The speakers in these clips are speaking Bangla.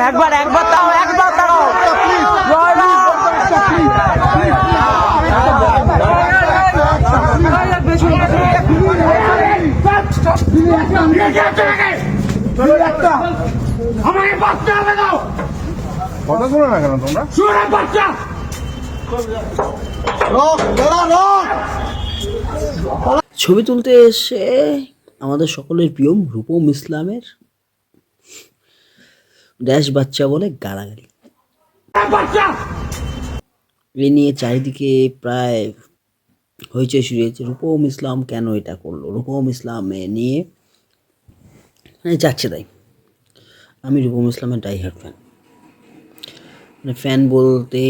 একবার একবার তাও একবার তাও আমাকে বাচ্চা হবে দাও। কথা শোনো না কেন তোমরা? সুরের বাচ্চা রক দাদা রক! ছবি তুলতে এসে আমাদের সকলের প্রিয় রূপম ইসলামের ড্যাশ বাচ্চা বলে গালাগালি। এ নিয়ে চারিদিকে প্রায় হইচই শুরু হয়েছে। রূপম ইসলাম কেন এটা করল? রূপম ইসলাম এ নিয়ে মানে যাচ্ছে তাই। আমি রূপম ইসলামের ডাই হার্ট ফ্যান মানে ফ্যান বলতে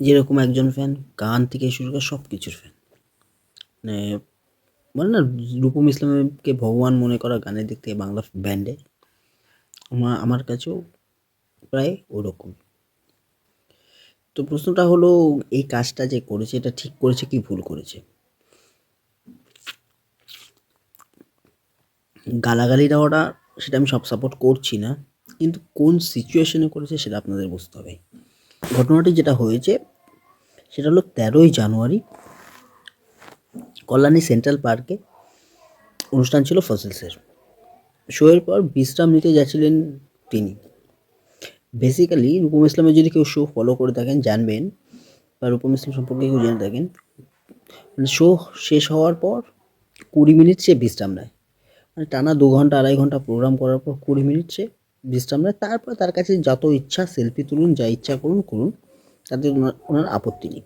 যেরকম একজন ফ্যান গান থেকে শুরু করে সব কিছুর ফ্যান মানে বলে না, রূপম ইসলামকে ভগবান মনে করা গানের দিক থেকে বাংলা ব্যান্ডে আমার আমার কাছেও প্রায় ওরকম। তো প্রশ্নটা হলো, এই কাজটা যে করেছে, এটা ঠিক করেছে কি ভুল করেছে? গালাগালি দেওয়াটা সেটা আমি সব সাপোর্ট করছি না, কিন্তু কোন সিচুয়েশনে করেছে সেটা আপনাদের বুঝতে হবে। ঘটনাটি যেটা হয়েছে, সেটা হলো তেরোই জানুয়ারি কল্যাণী সেন্ট্রাল পার্কে অনুষ্ঠান ছিল ফসিলসের। শোয়ের পর বিশ্রাম নিতে যাচ্ছিলেন তিনি। বেসিক্যালি রূপম ইসলামের যদি কেউ শো ফলো করে থাকেন, জানবেন, বা রূপম ইসলাম সম্পর্কে কেউ জেনে থাকেন মানে শো শেষ হওয়ার পর কুড়ি মিনিট সে বিশ্রাম নেয়। মানে টানা দু ঘণ্টা, আড়াই ঘণ্টা প্রোগ্রাম করার পর কুড়ি মিনিট সে বিশ্রাম নেয়। তারপর তার কাছে যত ইচ্ছা সেলফি তুলুন, যা ইচ্ছা করুন করুন, তাতে ওনার ওনার আপত্তি নেই।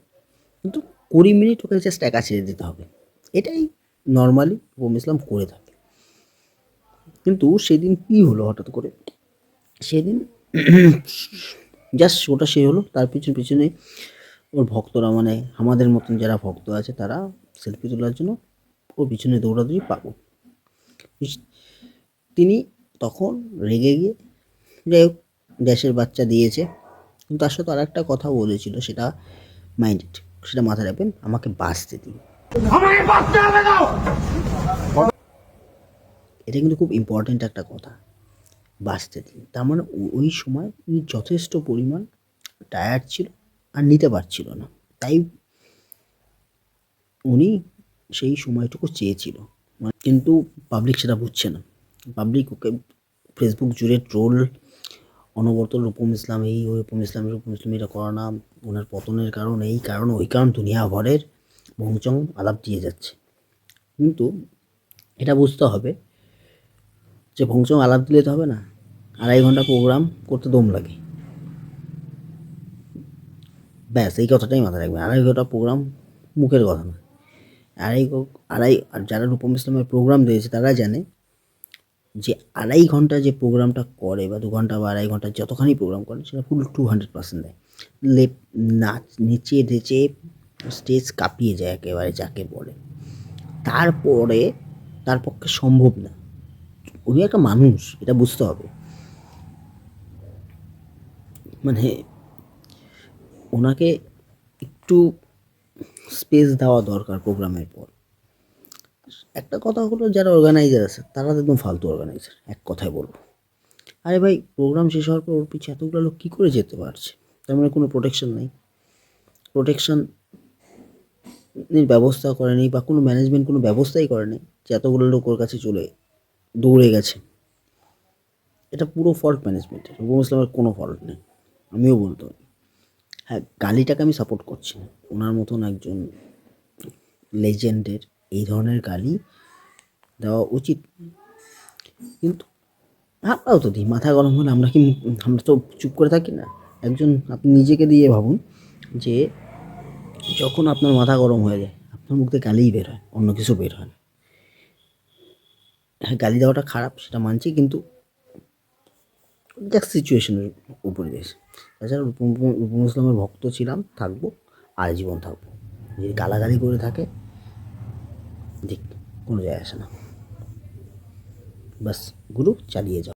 কিন্তু কুড়ি মিনিট ওকে জাস্ট একা ছেড়ে দিতে হবে। এটাই নর্মালি রূপম ইসলাম করে থাকে। কিন্তু সেদিন কী হলো হঠাৎ করে? সেদিন জাস্ট ওটা সে হলো, তার পিছনে পিছনে ওর ভক্তরা মানে আমাদের মতন যারা ভক্ত আছে তারা সেলফি তোলার জন্য ওর পিছনে দৌড়াদৌড়ি পাবো তিনি তখন রেগে গিয়ে যাই হোক, গ্যাসের বাচ্চা দিয়েছে, কিন্তু তার সাথে আর একটা কথা বলেছিল, সেটা মাইন্ডেড সেটা মাথায় রাখবেন, আমাকে বাঁচতে দিন আমাকে বাচ্চা হবে দাও এটা কিন্তু খুব ইম্পর্ট্যান্ট একটা কথা, বাঁচতে দিন। তার মানে ওই সময় উনি যথেষ্ট পরিমাণ টায়ার্ড ছিল আর নিতে পারছিল না। তাই উনি সেই সময়টুকু চেয়েছিল। মানে কিন্তু পাবলিক সেটা বুঝছে না। পাবলিক ওকে ফেসবুক জুড়ে ট্রোল অনবরত রূপম ইসলাম এই, ওই রূপম ইসলাম রূপম ইসলাম এটা করা না, ওনার পতনের কারণ এই কারণ, ওই কারণ দুনিয়া ভরের আলাপ দিয়ে যাচ্ছে। কিন্তু এটা বুঝতে হবে যে ভংচং আলাপ দিলে তো হবে না। আড়াই ঘণ্টা প্রোগ্রাম করতে দম লাগে। ব্যাস, এই কথাটাই মাথায় রাখবেন। আড়াই ঘণ্টা প্রোগ্রাম মুখের কথা না। আড়াই আড়াই আর যারা রূপম ইসলামের প্রোগ্রাম দিয়েছে, তারা জানে যে আড়াই ঘণ্টা যে প্রোগ্রামটা করে বা দু ঘণ্টা বা আড়াই ঘণ্টা যতখানি প্রোগ্রাম করে, সেটা ফুল টু হান্ড্রেড পার্সেন্ট দেয়। লেপ নাচ নেচে নেচে স্টেজ কাঁপিয়ে যায় একেবারে, যাকে বলে। তারপরে, তার পক্ষে সম্ভব না। উনি একটা মানুষ, এটা বুঝতে হবে। মানে ওনাকে একটু স্পেস দেওয়া দরকার প্রোগ্রামের পর। একটা কথা হলো, যারা অর্গানাইজার আছে, তারা একদম ফালতু অর্গানাইজার এক কথায় বলব। আরে ভাই প্রোগ্রাম শেষ হওয়ার পর ওর পিছিয়ে এতগুলো লোক কী করে যেতে পারছে? তার মানে কোনো প্রোটেকশন নেই। প্রোটেকশনের ব্যবস্থা করেনি বা কোনো ম্যানেজমেন্ট কোনো ব্যবস্থাই করেনি যে এতগুলো লোক ওর কাছে চলে দৌড়ে গেছে। এটা পুরো ফল্ট ম্যানেজমেন্টের রুবুল ইসলামের কোনো ফল্ট নেই। আমিও বলতে পারি। হ্যাঁ গালিটাকে আমি সাপোর্ট করছি না। ওনার মতন একজন লেজেন্ডের এই ধরনের গালি দেওয়া উচিত। কিন্তু আমরাও তো দিই। মাথা গরম হলে আমরা কি আমরা তো চুপ করে থাকি না? একজন আপনি নিজেকে দিয়ে ভাবুন যে যখন আপনার মাথা গরম হয়ে যায়, আপনার মুখ থেকে গালিই বের হয়, অন্য কিছু বের হয় না। হ্যাঁ গালি দেওয়াটা খারাপ, সেটা মানছি, কিন্তু দেখ সিচুয়েশনের উপরে দেশ। তাছাড়া রূপ ইসলামের ভক্ত ছিলাম, থাকব, আর জীবন থাকব। যদি গালাগালি করে থাকে, দেখ, কোনো যায় আসে না। বাস গুরু, চালিয়ে যাও।